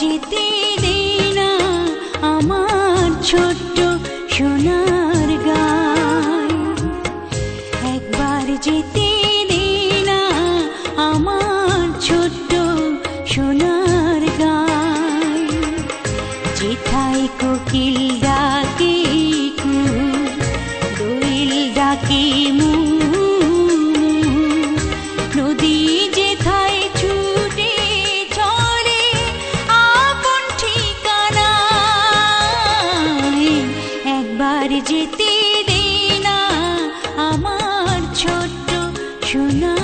যেতে দে না আমার ছোট্ট সোনার গায় একবার যেতে আমার ছোট্ট গায় কোকিল ডাকে দোল ডাকে সোনার গায়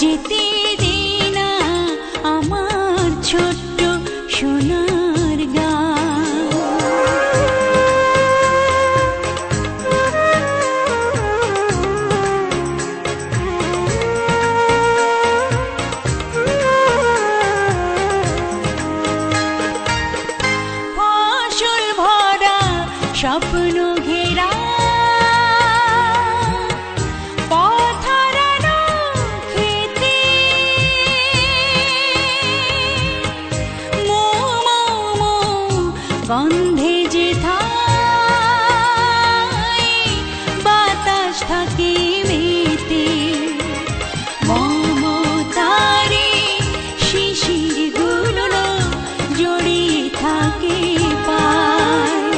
যেতে দে না আমার ছোট্ট সোনার ভরা স্বপ্ন গন্ধে যে বাতাস থাকে মেতে। মমতারে শিশিরগুলো জড়িয়ে থাকে পায়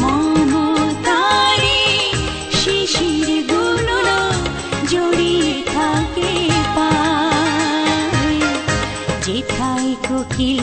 মমতারে শিশিরগুলো জড়িয়ে থাকে পায় যেথায় কোকিল